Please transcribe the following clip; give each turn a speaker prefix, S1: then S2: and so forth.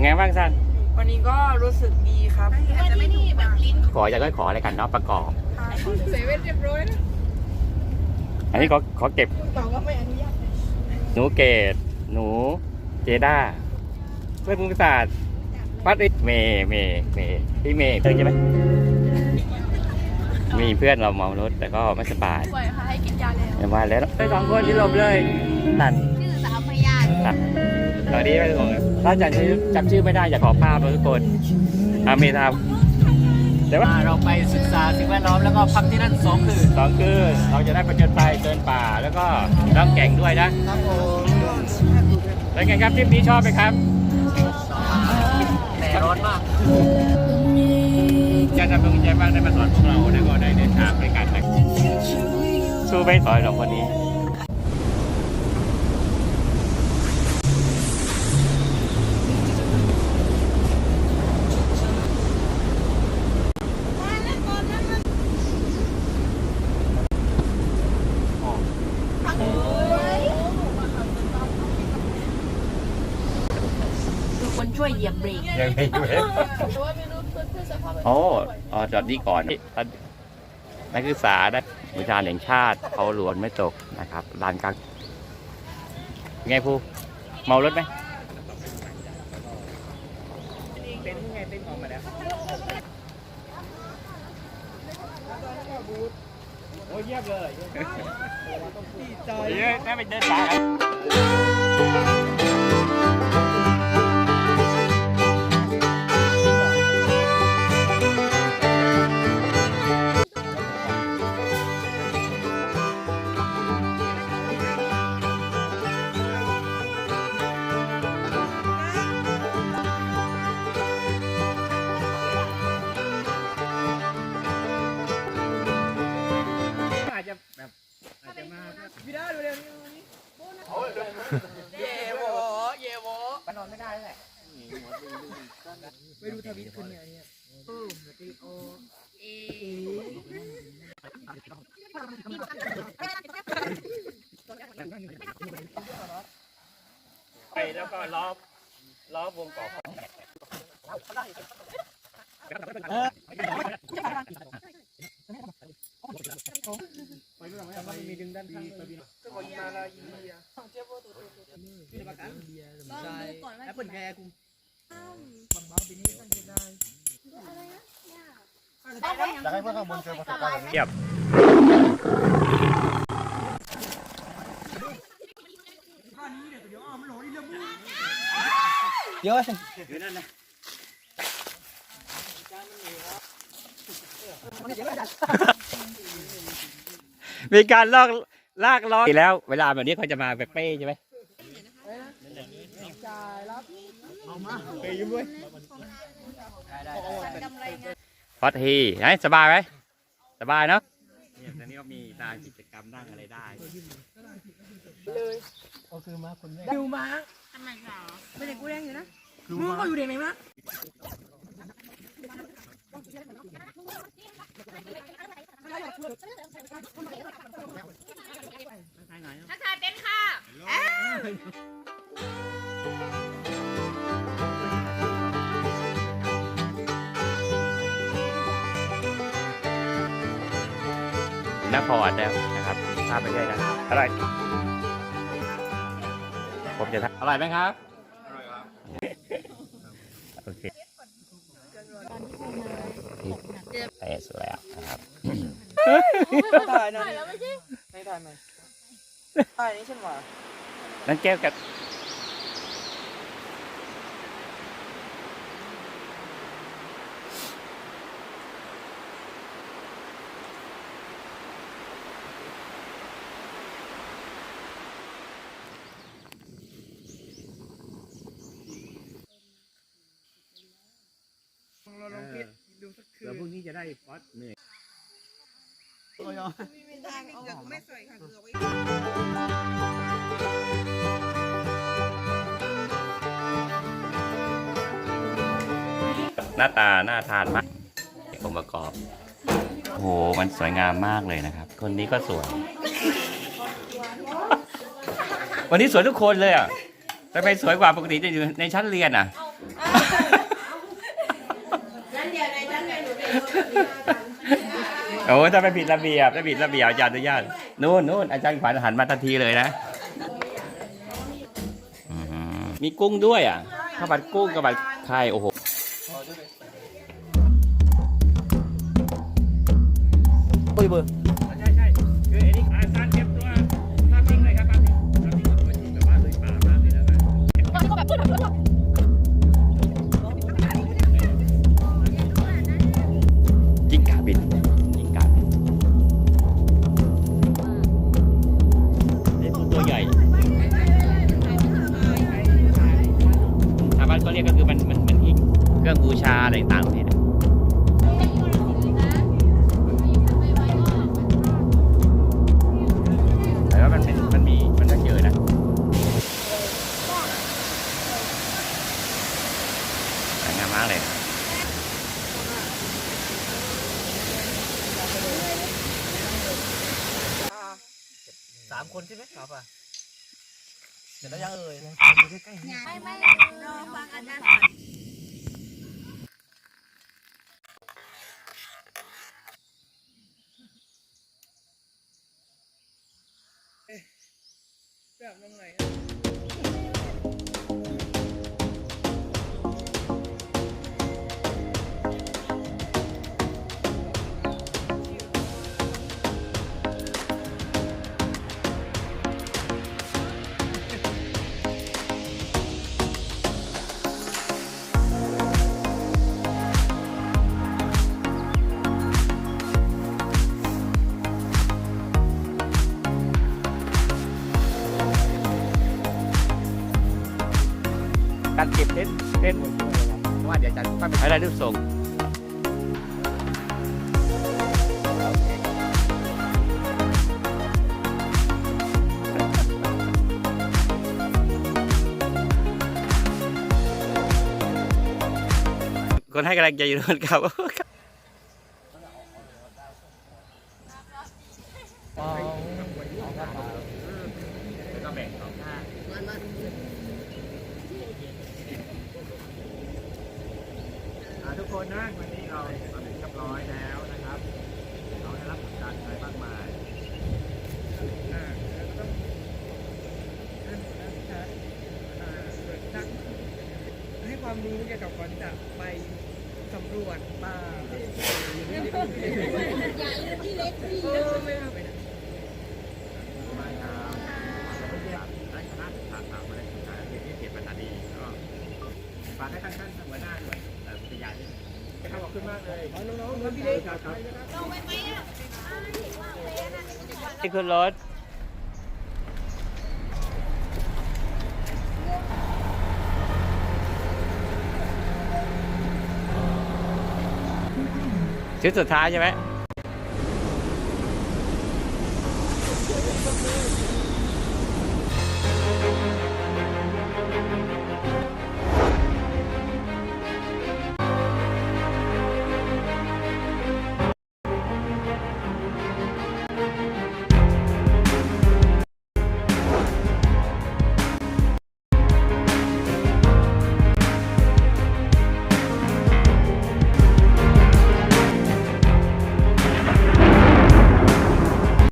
S1: เป็นไงบ้างท่าน
S2: วันนี้ก็รู้สึกดีครับ
S3: ว่าที่นี่แบบลิ้น
S1: ขออยากได้ขออะไรกันเนาะประกอบ
S3: เซเว่นเรียบร้อยนะ
S1: อันนี้ขอขอเก็บ
S3: บอกว่าไม่อนุญาต
S1: หนูเกดหนูเจด้าเพื่อนภูมิศาสตร์ปัดอิเมย์เมย์เมย์พี่เมย์เพื่อนใช่ไหมมีเพื่อนเราเมารถแต่ก็ไม่สบาย
S3: ป่วยค่ะให้กินยาแล้ว
S1: เดี๋ยวมาแล้วไปสองคนที่หลบเลยนั่น
S3: ชื่อสามพยาน
S1: นะ ตอนนี้ไม่ต้องถ้าจำชื่อจำชื่อไม่ได้อย่าขอภาพนะทุกคนอาเมทาแต่ว่า
S4: เราไปศึกษาสิ่งแวดล้อมแล้วก็พักที่นั่นสองคืน
S1: สองคือเราจะได้ประจนไปเดินป่าแล้วก็ร้องแก่งด้วยนะครับ
S4: ผม
S1: เป็นไงครับทริปนี้ชอบไหมครับ
S4: แต่ร้อนมาก
S1: จะทำเป็นกุญแจบ้างได้มาสอนพวกเราแล้วก็ได้เดินทางไปกันนะสู้ไม่ถอยหรอกวันนี้
S3: คือคนช่วย เหยียบเบรก
S1: ยังไม่เว้ยโอ้อ๋อจอดนี้ก่อนนักศึกษาได้วิชาแห่งชาติเขาหลวนไม่ตกนะครับลานกลางไงผู้เมารถไหมเป็นไงเป็นออกมาแล้วโอ้เยี่ยมเลยดีใจเยอะแม่ไปเดินป่า
S2: ดูทวิตคืนเนี่ยเนี่ยเออเดี๋ยวตีโอ
S1: ไปแล้วก็ล้อมล้อมวงกอบ
S2: มีดึงด้านข้างเลยก็ขอยิมาลายีอะเจ้าพ่อตัวตัวตัวเบียร์ใช่แอปเปิลแคร์คุณบังเบา ปีนี้ตั้งใจได้
S5: อยากให้เพื่อนข้างบนเจอประสบการณ์แบบนี้
S1: เทียบ
S4: เยอะ
S1: อยู่นั่นนะมีการลอกลากล้อแล้ว เวลาแบบนี้เขาจะมาแบบเป้ใช่ไหม
S2: จ่ายรับ
S1: พอทีไหนสบายไหมสบายเนาะเนี่ยตอนนี้ก็มีตารกิจกรรมนั่งอะไรได้
S2: ดิวมาคนแรกดูมา
S3: ทำไมเหรอ
S2: ไม่ได้กูแดงอยู่นะมึงก็อยู่เด็กไหนมา
S3: ทักทายเต้นค่ะ
S1: นครแล้วนะครับถ้าไม่ใช่นะอร่อยผมจะทำอร่อยไหมครับอร่อยครับโอเคเตะสวยอะนะครับ
S2: ถ่ายหน่อยไม่ถ่ายไหมถ่ายนี่ฉันว่า
S1: นั่นแก้วกับเได้ฟอสเหนื่อย
S2: ไม่ใส่ค่ะเกลือไว้
S1: หน้าตาน่าทานมากองค์ประกอบ โอ้โห มันสวยงามมากเลยนะครับ คนนี้ก็สวย วันนี้สวยทุกคนเลยอะทำไมสวยกว่าปกติจะอยู่ในชั้นเรียนอะ
S3: อ้า นั่นเดียวในนั้นไงหนูเป็น
S1: โอ้ถ้าไม่ผิดระเบียบถ้าผิดระเบียบอาจารย์อนุญาตนู่นนู่นอาจารย์ขวัญหันมาทันทีเลยนะอื้อหือมีกุ้งด้วยอะข้าวผัดกุ้งข้าวผัดไข่โอ้โห
S2: ปุ้ยเบอร์
S1: รื่องบูชาอะไรต่างๆพวกนี้นะแต่ว่ามันเป็นมันมีมันก็เจอนะสวยงามมากเลย
S2: สามคนใช่ไหมครับอะเดี๋ยวแล้วยังเอ่ย
S3: ไม่ไม่รอฟังอาจารย์
S2: แบบ
S1: เก็บเท็นเท็นว่าเดี๋ยวจะไปให้ได้รูปทรงคนให้กำลังใจอยู่นะครับ ก็แบ่งสองข้าง อ่าทุก คนนะวันนี้เราทำเรียบร้อยแล้วนะครับเราได้รับการใช้มากมาย
S2: อ่าแล้วก็ต้องนั่นนะอ่านักให้ความรู้เกี่ยวกับก่อนจะไปสำรวจป่าเออไม่เอาไปนะ
S1: มากครับได้คณะศึกษาสามมาได้ศึกษาเรียนที่เขียนภาษาดีก็ฝากให้ท่าน คุณมากเลย
S2: เอาน้องๆมาพี่เล็ก
S1: ครับครับ
S3: ลงไปไหมอะ
S1: นี่คือรถชุดสุดท้ายใช่ไหม